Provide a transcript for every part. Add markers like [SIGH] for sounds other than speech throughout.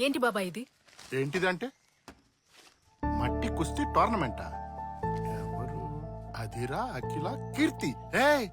ఏంటి బాబా ఇది? ఏంటిదంటే? మట్టి కుస్తీ టోర్నమెంటా? ఎవరు? అదిరా అఖిల కీర్తి. ఏ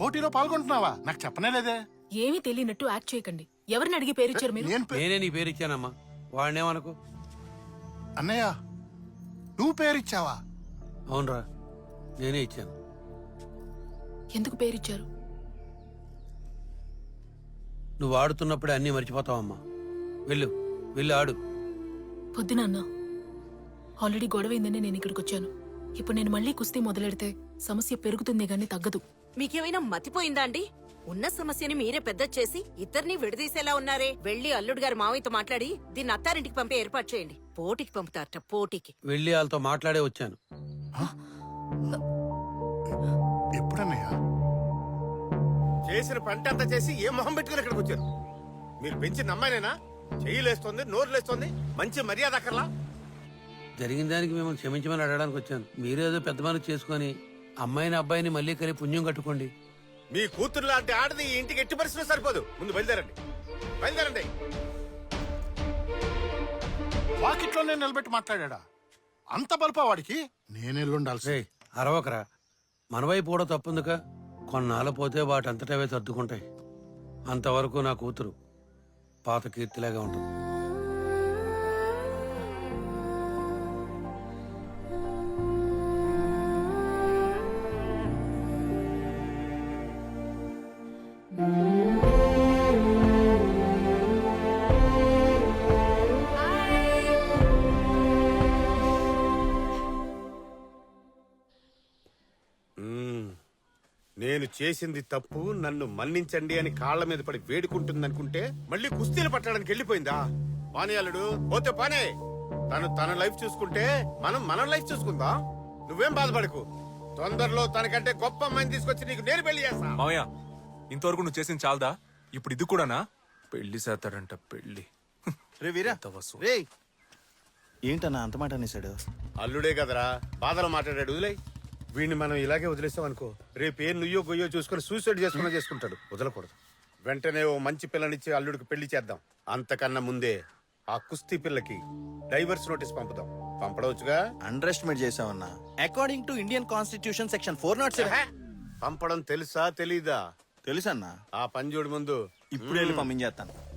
పోటీలో పాల్గొంటున్నావా? నాకు చెప్పనే లేదే. ఏమీ తెలియనట్టు యాక్ట్ చేయకండి. ఎవరిని అడిగి పేరిచ్చారు మీరు? నేను పే- నేనే నీ పేరు ఇచ్చానమ్మా. వాడినేమనుకో? అన్నయ్య నువ్వు పేరిచ్చావా అవునరా నేనే ఇచ్చాను. ఎందుకు పేరిచ్చారు నువ్వు ఆడుతున్నప్పుడే అన్నీ మర్చిపోతావమ్మా. వెళ్ళు. వెళ్ళి ఆడు. పొద్దున అన్న. ఆల్రెడీ గొడవైందని నేను ఇక్కడికి వచ్చాను ఇప్పుడు నేను మళ్ళీ కుస్తీ మొదలెడితే సమస్య పెరుగుతుంది గానీ తగ్గదు. మీకేమైనా మతిపోయిందా అండి? ఉన్న సమస్యని మీరే పెద్ద చేసి ఇద్దరిని విడదీసేలా ఉన్నారే. వెళ్ళి అల్లుడు గారి మావయ్యతో మాట్లాడి దీన్ని అత్తారింటికి పంపే ఏర్పాటు చేయండి. పోటీకి పంపుతారట పోటీకి. వెళ్ళి వాళ్ళతో మాట్లాడే వచ్చాను. ఎప్పుడన్నయ్య? చేసిన పంట అంతా చేసి ఏ మొహం పెట్టుకుని ఇక్కడికి వచ్చారు? మీరు పెంచిన అమ్మాయినేనా? చెయ్యిలేస్తోంది నోరులేస్తోంది మంచి మర్యాద అక్కర్లా? జరిగిన దానికి మిమ్మల్ని క్షమించమని అడగడానికి వచ్చాను. మీరేదో పెద్ద మనసు చేసుకొని అమ్మాయిని అబ్బాయిని మళ్ళీ కలిపి పుణ్యం కట్టుకోండి. మీ కూతురు లాంటి ఆడది ఈ ఇంటికి ఎట్టి పరిస్థితులు సరిపోదు. ముందు బయలుదేరండి. బయలుదేరండి. వాకిట్లోనే నిలబెట్టి మాట్లాడా? అంత బల్పా వాడికి? నేను రే అరవకరా. మన వైపు కూడా తప్పుందిక. కొన్నాళ్ళు పోతే వాటంతటవే సర్దుకుంటాయి. అంతవరకు నా కూతురు. పాత కీర్తిలాగా ఉంటుంది. నేను చేసింది తప్పు నన్ను మన్నించండి అని కాళ్ళ మీద పడి వేడుకుంటుంది అనుకుంటే మళ్ళీ కుస్తీలు పట్టడానికి వెళ్ళిపోయిందా? పానీ అల్లుడు పోతే పానే. తను తన లైఫ్ చూసుకుంటే మనం మన లైఫ్ చూసుకుందాం? నువ్వేం బాధపడకు. తొందరలో తనకంటే గొప్ప అమ్మాయిని తీసుకొచ్చి నీకు నేను పెళ్ళి చేస్తా. మావయ్య ఇంతవరకు నువ్వు చేసింది చాలదా? ఇప్పుడు ఇది కూడానా? పెళ్ళి చేస్తాడంట పెళ్ళి. రే వీరా. రే ఏంటన్నా అంత మాట అనేసాడు అల్లుడే కదరా బాధలు మాట్లాడాడు వదిలే వీడిని మనం ఇలాగే వదిలేస్తాం అనుకో రేపు ఏం నుయ్యో గొయ్యో చూసుకొని సూసైడ్ చేసుకున్నా చేసుకుంటాడు. వదలకూడదు. వెంటనే ఓ మంచి పిల్లనిచ్చి అల్లుడికి పెళ్ళి చేద్దాం. అంతకన్నా ముందే ఆ కుస్తీ పిల్లకి డైవర్స్ నోటీస్ పంపుదాం. పంపడవచ్చుగా? Under estimate చేసావన్నా according to Indian constitution section four not seven పంపడం తెలుసా తెలీదా? తెలుసన్నా. ఆ పంజోడి ముందు. ఇప్పుడు వెళ్ళి పంపించేస్తాను.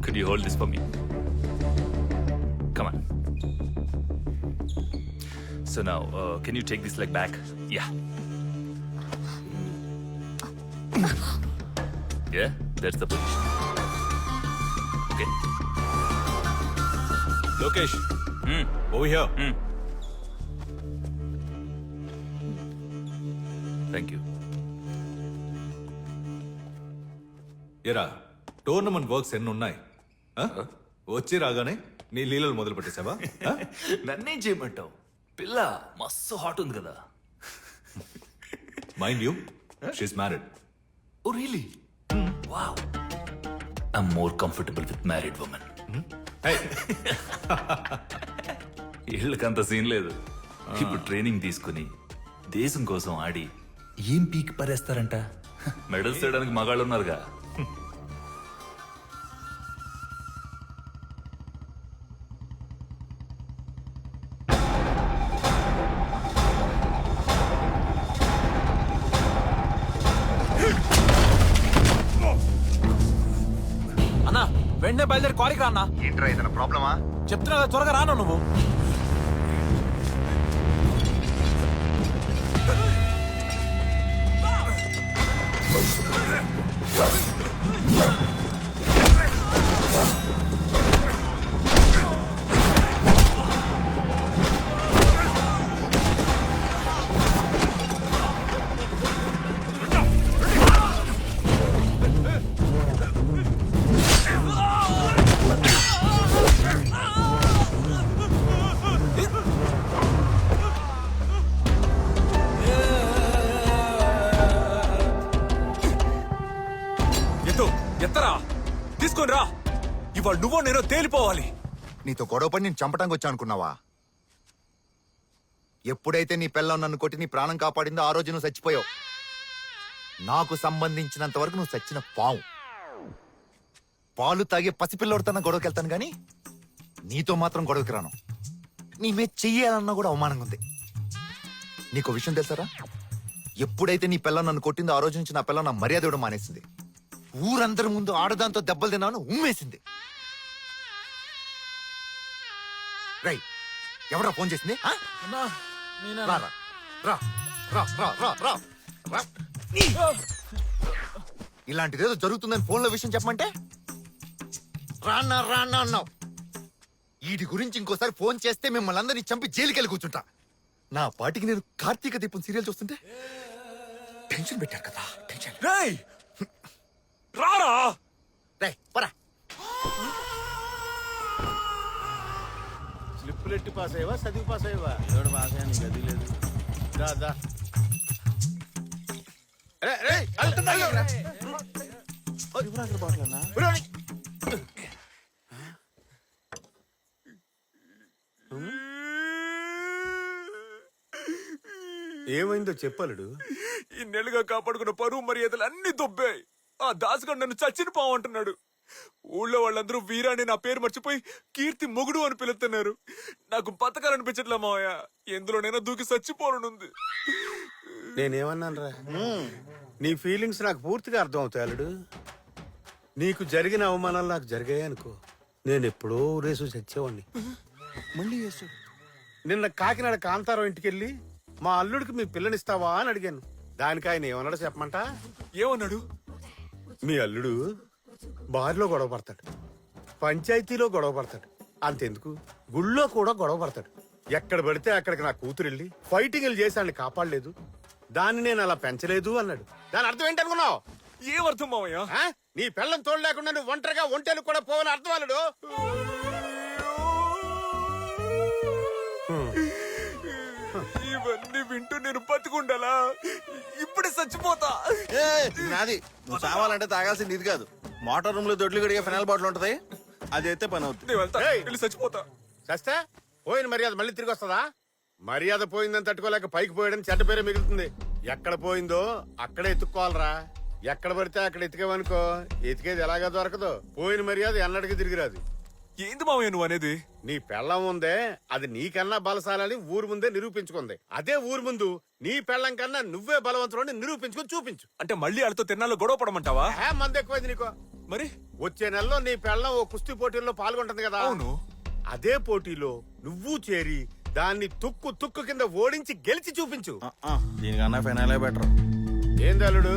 Could you hold this for me? Come on. So now, uh, can you take this leg back? Yeah. yeah, that's the position. Okay. Lokesh, mm. over here. Mm. Thank you. ఎరా tournament works ఎన్ని ఉన్నాయి ఆ? వచ్చి రాగానే నీ లీలలు మొదలు పెట్టేశావా ఆ? నన్నేం చేయమంటావు? పిల్ల మస్తు హాట్ ఉంది కదా. Mind you she's married oh really wow I'm more comfortable with married women వీళ్ళకంత scene లేదు. ఇప్పుడు ట్రైనింగ్ తీసుకుని దేశం కోసం ఆడి ఏం పీక్ పరేస్తారంట? మెడల్స్ [LAUGHS] చేయడానికి మగాళ్ళు ఉన్నారుగా అన్నా వెంటనే బయలుదేరి కాలికి రా అన్నా. ఏంట్రా ఏదైనా ప్రాబ్లమా? చెప్తున్నా కదా, త్వరగా రాను నువ్వు? తీసుకొని రా. ఇవాళ నువ్వో నేనో తేలిపోవాలి. నీతో గొడవపడి నేను చంపడానికి వచ్చా అనుకున్నావా? ఎప్పుడైతే నీ పిల్లం నన్ను కొట్టి నీ ప్రాణం కాపాడిందో ఆ రోజు నువ్వు చచ్చిపోయావు. నాకు సంబంధించినంత వరకు నువ్వు చచ్చిన పావు. పాలు తాగే పసిపిల్లడితో గొడవకి వెళ్తాను కానీ నీతో మాత్రం గొడవకి రాను. నీ మీద చెయ్యాలన్నా కూడా అవమానంగా ఉంది. నీకు విషయం తెలుసారా? ఎప్పుడైతే నీ పిల్లం నన్ను కొట్టిందో ఆ రోజు నుంచి నా పిల్లం నా మర్యాద ఇవ్వడం మానేసింది. ఊరందరి ముందు ఆడదాంతో దెబ్బలు తిన్నాను ఉమ్మేసింది రై ఎవరా ఫోన్ చేసింది ఆ? రా, రా. రా, రా, రా, రా, రా, రా. నీ. ఇలాంటిదేదో జరుగుతుందని ఫోన్లో విషయం చెప్పమంటే రానా రానా అన్నావు వీటి గురించి ఇంకోసారి ఫోన్ చేస్తే మిమ్మల్ని అందరినీ చంపి జైలుకి వెళ్ళి కూర్చుంటా నా పాటికి నేను కార్తీక దీపం సీరియల్ చూస్తుంటే టెన్షన్ పెట్టారు కదా టెన్షన్ రేయ్ రారా? రే పరా. స్లిప్పులు ఎట్టి పాస్ అయ్యవా? చదివి పాస్ అయ్యవా? ఎవడు పాస్ అయ్యాను గది లేదు. దా రే, రే. ఏమైందో చెప్పలుడు. ఈ నెలగా కాపాడుకున్న పరువు మర్యాదలు అన్ని దొబ్బాయి. ఆ దాసుగాడు నన్ను చచ్చిన పావంటున్నాడు ఊళ్ళో వాళ్ళందరూ వీరాని నా పేరు మర్చిపోయి కీర్తి మొగుడు అని పిలుస్తున్నారు. నాకు బతకాలనిపించట్లే మావయ్య. ఎందులోనైనా దూకి చచ్చిపోనుంది. నేనేమన్నాను రా నీ ఫీలింగ్స్ నాకు పూర్తిగా అర్థం అవుతాయి అల్లుడు. నీకు జరిగిన అవమానాలు నాకు జరిగాయి అనుకో. నేను ఎప్పుడో రేసు చచ్చేవాడిని మళ్ళీ చేస్తాడు నిన్న కాకినాడ కాంతారావు ఇంటికి వెళ్ళి మా అల్లుడికి మీ పిల్లనిస్తావా అని అడిగాను. దానికి ఆయన ఏమన్నాడో చెప్పమంట? ఏమన్నాడు? మీ అల్లుడు బారిలో గొడవ పడతాడు. పంచాయతీలో గొడవ పడతాడు. అంతెందుకు? గుళ్ళో కూడా గొడవ పడతాడు. ఎక్కడ పడితే అక్కడికి నా కూతురు వెళ్ళి ఫైటింగ్లు చేసి ఆయన్ని కాపాడలేదు. దాన్ని నేను అలా పెంచలేదు అన్నాడు. దాని అర్థం ఏంటనుకున్నావు ఏమర్థం మావయ్య? ఆ? నీ పిల్లం తోడు లేకుండా నువ్వు ఒంటరిగా ఒంటేలు కూడా పోవని అర్థం అల్లుడు? ఇవన్నీ వింటూ నేను బతికుండాలా? చచ్చిపోతా. ఏ నాది. నువ్వు చావాలంటే తాగాల్సింది ఇది కాదు. మోటార్ రూమ్లో దొడ్లు గడిగే ఫినాల్ బాటిల్ ఉంటది. అది అయితే పని అవుతుంది నేను వెళ్తా ఏయ్. వెళ్ళి చచ్చిపోతా. సస్తే పోయిన మర్యాద మళ్ళీ తిరిగి వస్తుందా? మర్యాద పోయిందని తట్టుకోలేక పైకి పోయడం చెడ్డ పేరే మిగులుతుంది. ఎక్కడ పోయిందో అక్కడే ఎత్తుక్కోవాలరా. ఎక్కడ పడితే అక్కడ ఎతికేవనుకో ఎతికేది ఎలాగా దొరకదు పోయిన మర్యాద ఎన్నటికి తిరిగిరాదు ఏంది మావయ్య నువ్వు అనేది? నీ పెళ్ళం ఉందే అది నీకన్నా బలశాలని ఊరు ముందే నిరూపించుకుంది. అదే ఊరు ముందు నీ పెళ్ళం కన్నా నువ్వే బలవంతుడు నిరూపించుకొని చూపించు. అంటే మళ్ళీ వాళ్ళతో తిన్నాలో గొడవ పడమంటావా? ఏ మంది ఎక్కువైంది నీకో? మరి? వచ్చే నెలలో నీ పెళ్ళం ఓ కుస్తీ పోటీల్లో పాల్గొంటుంది కదా. అవును. అదే పోటీలో నువ్వు చేరి దాన్ని తుక్కు తుక్కు కింద ఓడించి గెలిచి చూపించు. దీనికన్నా ఫినాలే బెటర్. ఏం అల్లుడు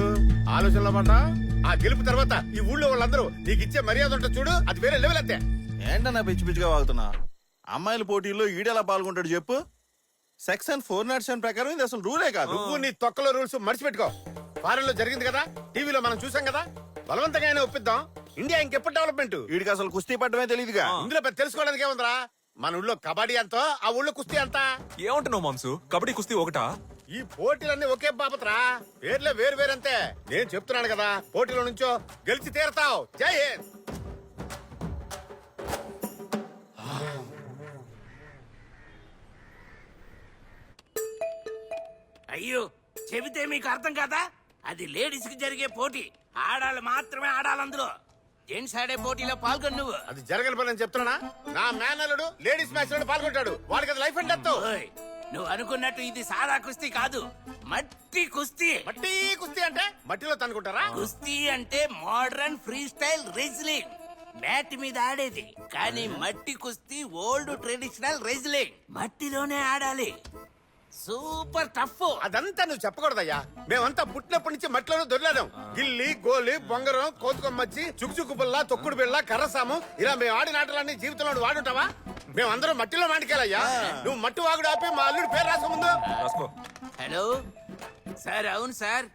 ఆలోచనలో పడ్డా? ఆ గెలుపు తర్వాత ఈ ఊళ్ళో వాళ్ళందరూ నీకు ఇచ్చే మర్యాద ఉంటుంది చూడు అది వేరే లెవెల్ అంతే. ఏంటన్నా పిచ్చి పిచ్చిగా వాగుతున్నా? అమ్మాయిల పోటీల్లో ఈడెలా పాల్గొంటాడు చెప్పు? సెక్షన్ ఫోర్ నాట్ సెవెన్ ప్రకారం ఇది అసలు రూలే కాదు. నువ్వు నీ తొక్కలో రూల్స్ మర్చిపెట్టుకో. ఫారెన్లో జరిగింది కదా టీవీలో మనం చూసాం కదా బలవంతంగా అయినా ఒప్పిద్దాం. ఇండియా ఇంకెప్పుడు డెవలప్మెంట్ వీడికి అసలు కుస్తీ పట్టమే తెలియదుగా ఇందులో పెద్ద తెలుసుకోవడానికి ఏముందిరా? మన ఊళ్ళో కబడ్డీ ఎంతో ఆ ఊళ్ళో కుస్తీ అంతా ఏమంటున్నావు మాంసు కబడ్డీ కుస్తీ ఒకటా? ఈ పోటీలన్నీ ఒకే బాపత్రా. పేర్లే వేరు వేరంతే. నేను చెప్తున్నాను కదా పోటీలో నుంచో గెలిచి తీరతావు. జై హింద్! అయ్యో చెబితే మీకు అర్థం కాదా? అది లేడీస్కి జరిగే పోటీ. ఆడాళ్ళు మాత్రమే ఆడాలి అందులో. జెంట్స్ ఆడే పోటీలో పాల్గొని నువ్వు. అది జరగని పని అని చెప్తున్నా నా మేనల్లుడు లేడీస్ మ్యాచ్లో పాల్గొంటాడు. వాడికి అది లైఫ్ అండ్ డెత్. ఓయ్, నువ్వు అనుకున్నట్టు ఇది సాదా కుస్తీ కాదు. మట్టి కుస్తీ. మట్టి కుస్తీ అంటే మట్టిలో తనుకుంటారా కుస్తీ అంటే modern free style wrestling. Mat మీద ఆడేది. కానీ మట్టి కుస్తీ ఓల్డ్ ట్రెడిషనల్ రెజ్లింగ్. మట్టిలోనే ఆడాలి. Super tough. అదంతా నువ్వు చెప్పకూడదయ్యా. మేమంతా పుట్టినప్పటి నుంచి మట్టిలోనే దొరలేదాం గిల్లి గోలి బొంగరం కోతుకొమ్మచ్చి చుక్చుక్కు బిళ్ళ తొక్కుడు బిళ్ళ కర్రసాము. ఇలా మేము ఆడిన ఆటలన్నీ జీవితంలో వాడుంటావా మేమందరం మట్టిలో మాటికెళ్ళయ్యా నువ్వు మట్టి వాగుడు ఆపి మా అల్లుడి పేరు రాసే ముందు. రాసుకో. హలో? సార్ అవును సార్.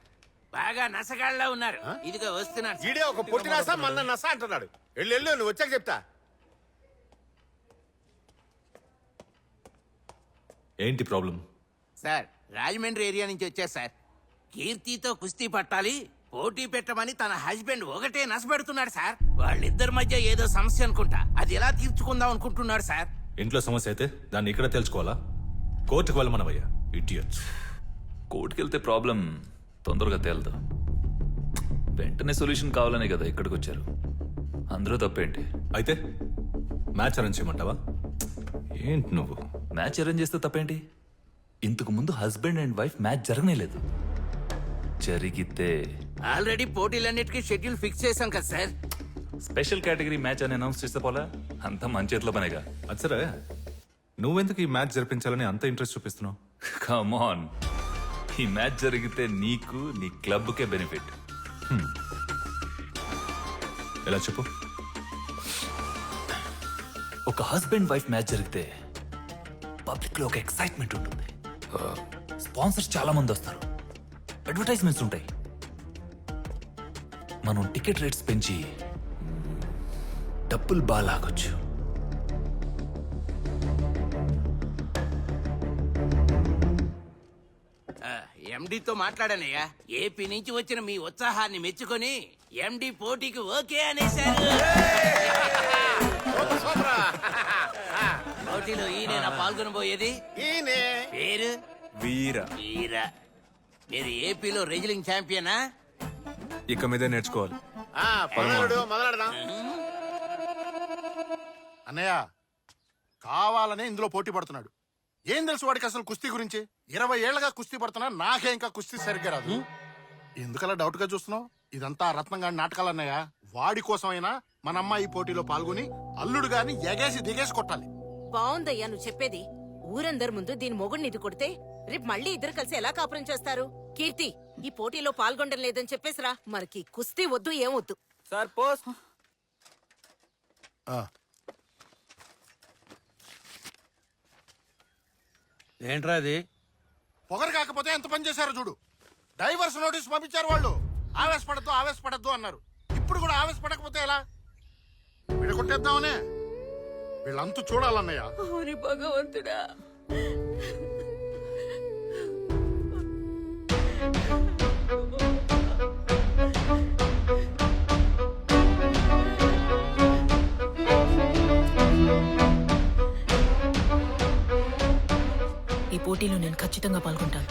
బాగా నసగాళ్ళ ఉన్నారు. ఇదిగో వస్తున్నాను సార్. ఈడే ఒక పొట్టి నాస మన్న నస అంటున్నాడు. వెళ్ళు వెళ్ళు నువ్వు వచ్చాక చెప్తా. ఏంటి ప్రాబ్లం సార్ రాజమండ్రి ఏరియా నుంచి వచ్చా సార్. కీర్తితో కుస్తీ పట్టాలి పోటీ పెట్టమని తన హస్బెండ్ ఒకటే నసపెడుతున్నాడు సార్. వాళ్ళిద్దరి మధ్య ఏదో సమస్య అనుకుంటా. అది ఎలా తీర్చుకుందాం అనుకుంటున్నాడు సార్? ఇంట్లో సమస్య అయితే దాన్ని ఇక్కడ తెలుసుకోవాలా? కోర్టుకు వెళ్ళమనవయ్యా ఇడియట్స్. కోర్టుకి వెళ్తే ప్రాబ్లం తొందరగా తేలదు. వెంటనే సొల్యూషన్ కావాలనే కదా ఇక్కడికి వచ్చారు అందరూ తప్పేంటి? అయితే మ్యాచ్ అరేంజ్ చేయమంటావా? ఏంటి నువ్వు? మ్యాచ్ అరేంజ్ చేస్తే తప్పేంటి? ఇంతకు ముందు హస్బెండ్ అండ్ వైఫ్ మ్యాచ్ జరగనేలేదు. జరిగితే ఆల్రెడీ పోటీలన్నిటికీ షెడ్యూల్ ఫిక్స్ చేశాం కదా సార్. స్పెషల్ కేటగిరీ మ్యాచ్ అని అనౌన్స్ చేస్తే పోలా? అంతా మన చేతిలో పనేగా అది సరే నువ్వెందుకు ఈ మ్యాచ్ జరిపించాలని అంత ఇంట్రెస్ట్ చూపిస్తున్నావు? కమాన్ ఈ మ్యాచ్ జరిగితే నీకు నీ క్లబ్కే బెనిఫిట్. ఎలా చెప్పు? ఒక హస్బెండ్ వైఫ్ మ్యాచ్ జరిగితే పబ్లిక్లో ఒక ఎక్సైట్మెంట్ ఉంటుంది. స్పాన్సర్స్ చాలా మంది వస్తారు. అడ్వర్టైజ్మెంట్స్ ఉంటాయి. మనం టికెట్ రేట్స్ పెంచి డబ్బులు బాగా లాగొచ్చు ఎండితో మాట్లాడానయ్యా. ఏపీ నుంచి వచ్చిన మీ ఉత్సాహాన్ని మెచ్చుకొని ఎండి పోటీకి ఓకే అనేశారు. పోటీలో ఈయన పాల్గొనబోయేది ఈయనే. పేరు? వీర. వీర. మీరు ఏపీలో రెజ్లింగ్ ఛాంపియనా? ఇక మీదే నేర్చుకోవాలి. ఆ, మొదలెడదాం. అన్నయ్య కావాలనే ఇందులో పోటీ పడుతున్నాడు. ఏం తెలుసు వాడికి అసలు కుస్తీ గురించి? ఇరవై ఏళ్ళగా కుస్తీ పడుతున్నా నాకే ఇంకా కుస్తీ సరిగ్గా రాదు. ఎందుకలా డౌట్గా చూస్తున్నావు? ఇదంతా ఆ రత్నం గారి నాటకాలన్నయ్య వాడి కోసమైనా మన అమ్మాయి ఈ పోటీలో పాల్గొని అల్లుడు గాని ఎగేసి దిగేసి కొట్టాలి. బావుందయ్యా నువ్వు చెప్పేది. ఊరందరి ముందు దీని మొగుడిని ఇది కొడితే రేపు మళ్ళీ ఇద్దరు కలిసి ఎలా కాపురం చేస్తారు? కీర్తి ఈ పోటీలో పాల్గొనడం లేదని చెప్పేసిరా. మనకి కుస్తీ వద్దు ఏం వద్దు. Sir post. ఆ, ఏంట్రా అది పొగరు కాకపోతే ఎంత పని చేశారో చూడు. డైవర్స్ నోటీస్ పంపించారు వాళ్ళు. ఆవేశపడద్దు ఆవేశపడద్దు అన్నారు. ఇప్పుడు కూడా ఆవేశపడకపోతే ఎలా? విడగొట్టేద్దామనే. వీళ్ళంతూ చూడాలన్నయ్య. భగవంతుడా. ఈ పోటీలో నేను ఖచ్చితంగా పాల్గొంటాను.